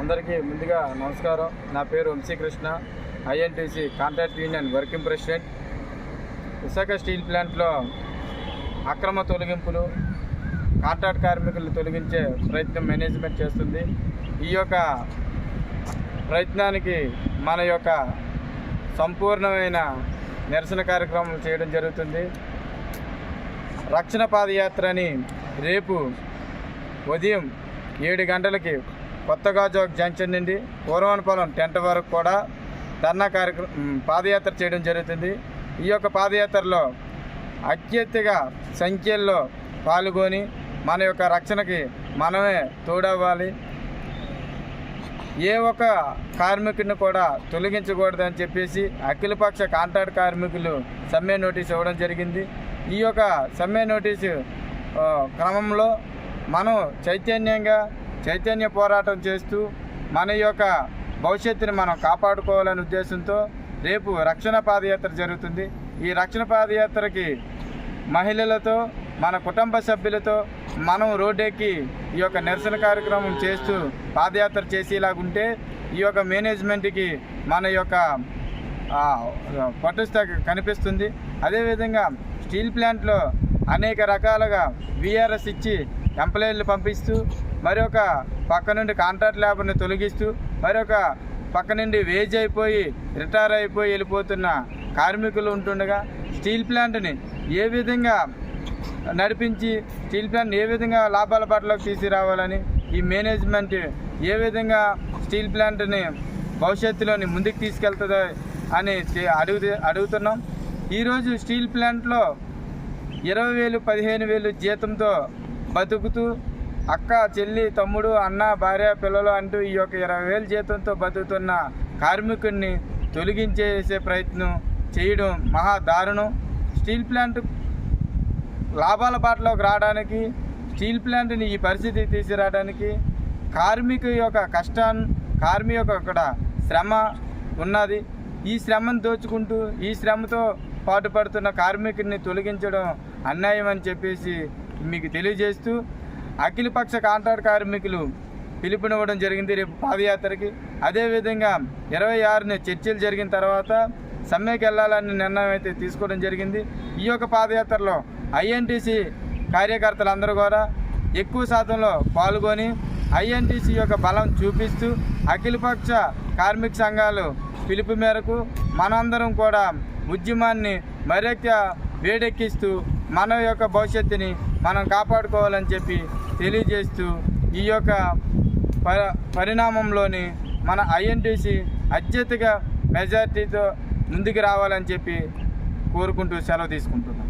అందరికీ ముందుగా నమస్కారం. నా పేరు Vamsikrishna INTC contract union working president Visakha steel ప్లాంట్లో అక్రమ తొలగింపులు కాంట్రాక్ట్ కార్మికులను తొలగించే ప్రయత్నం మేనేజ్మెంట్ చేస్తుంది. ఈ యొక్క ప్రయత్నానికి మన యొక్క సంపూర్ణమైన నిరసన కార్యక్రమం చేయడం జరుగుతుంది. రక్షణ పాదయాత్రని రేపు ఉదయం ఏడు గంటలకి కొత్తగా చౌక్ జంక్షన్ నుండి పూర్వనపాలెం టెంట్ వరకు కూడా ధర్నా కార్యక్రమం పాదయాత్ర చేయడం జరుగుతుంది. ఈ యొక్క పాదయాత్రలో అత్యధిక సంఖ్యల్లో పాల్గొని మన యొక్క రక్షణకి మనమే తోడవ్వాలి. ఏ ఒక్క కార్మికుడిని కూడా తొలగించకూడదని చెప్పేసి అఖిలపక్ష కాంట్రాక్ట్ కార్మికులు సమ్మె నోటీస్ ఇవ్వడం జరిగింది. ఈ యొక్క సమ్మె నోటీసు క్రమంలో మనం చైతన్యంగా చైతన్య పోరాటం చేస్తూ మన యొక్క భవిష్యత్తుని మనం కాపాడుకోవాలనే ఉద్దేశంతో రేపు రక్షణ పాదయాత్ర జరుగుతుంది. ఈ రక్షణ పాదయాత్రకి మహిళలతో మన కుటుంబ సభ్యులతో మనం రోడ్డెక్కి ఈ యొక్క నిరసన కార్యక్రమం చేస్తూ పాదయాత్ర చేసేలాగుంటే ఈ యొక్క మేనేజ్మెంట్కి మన యొక్క పట్టుస్త పట్టుస్థ కనిపిస్తుంది. అదేవిధంగా స్టీల్ ప్లాంట్లో అనేక రకాలుగా విఆర్ఎస్ ఇచ్చి ఎంప్లాయీలు పంపిస్తూ మరొక పక్క నుండి కాంట్రాక్ట్ లేబర్ని తొలగిస్తూ మరొక పక్క నుండి వేజ్ అయిపోయి రిటైర్ అయిపోయి వెళ్ళిపోతున్న కార్మికులు ఉంటుండగా స్టీల్ ప్లాంట్ని ఏ విధంగా నడిపించి స్టీల్ ప్లాంట్ ఏ విధంగా లాభాల పట్లకు తీసుకురావాలని ఈ మేనేజ్మెంట్ ఏ విధంగా స్టీల్ ప్లాంట్ని భవిష్యత్తులోని ముందుకు తీసుకెళ్తుందో అని అడుగు అడుగుతున్నాం. ఈరోజు స్టీల్ ప్లాంట్లో ఇరవై వేలు పదిహేను వేలు జీతంతో బతుకుతూ అక్క చెల్లి తమ్ముడు అన్న భార్య పిల్లలు అంటూ ఈ యొక్క ఇరవై వేల జీతంతో బతుకుతున్న కార్మికుడిని తొలగించేసే ప్రయత్నం చేయడం మహా దారుణం. స్టీల్ ప్లాంట్ లాభాల బాటలోకి రావడానికి స్టీల్ ప్లాంట్ని ఈ పరిస్థితి తీసుకురావడానికి కార్మిక యొక్క కష్టాన్ని కార్మిక యొక్క అక్కడ శ్రమ ఉన్నది. ఈ శ్రమను దోచుకుంటూ ఈ శ్రమతో పాటుపడుతున్న కార్మికుడిని తొలగించడం అన్యాయం అని చెప్పేసి మీకు తెలియజేస్తూ అఖిలపక్ష కాంట్రాక్ట్ కార్మికులు పిలుపునివ్వడం జరిగింది రేపు పాదయాత్రకి. అదేవిధంగా ఇరవై ఆరున చర్చలు జరిగిన తర్వాత సమ్మెకి వెళ్ళాలని నిర్ణయం అయితే తీసుకోవడం జరిగింది. ఈ యొక్క పాదయాత్రలో ఐఎన్టీసీ కార్యకర్తలందరూ కూడా ఎక్కువ శాతంలో పాల్గొని ఐఎన్టీసీ యొక్క బలం చూపిస్తూ అఖిలపక్ష కార్మిక సంఘాలు పిలుపు మేరకు మనందరం కూడా ఉద్యమాన్ని మరొక వేడెక్కిస్తూ మన యొక్క భవిష్యత్తుని మనం కాపాడుకోవాలని చెప్పి తెలియజేస్తూ ఈ యొక్క ప పరిణామంలోని మన ఐఎన్టీసీ అత్యధిక మెజార్టీతో ముందుకు రావాలని చెప్పి కోరుకుంటూ సెలవు తీసుకుంటున్నాం.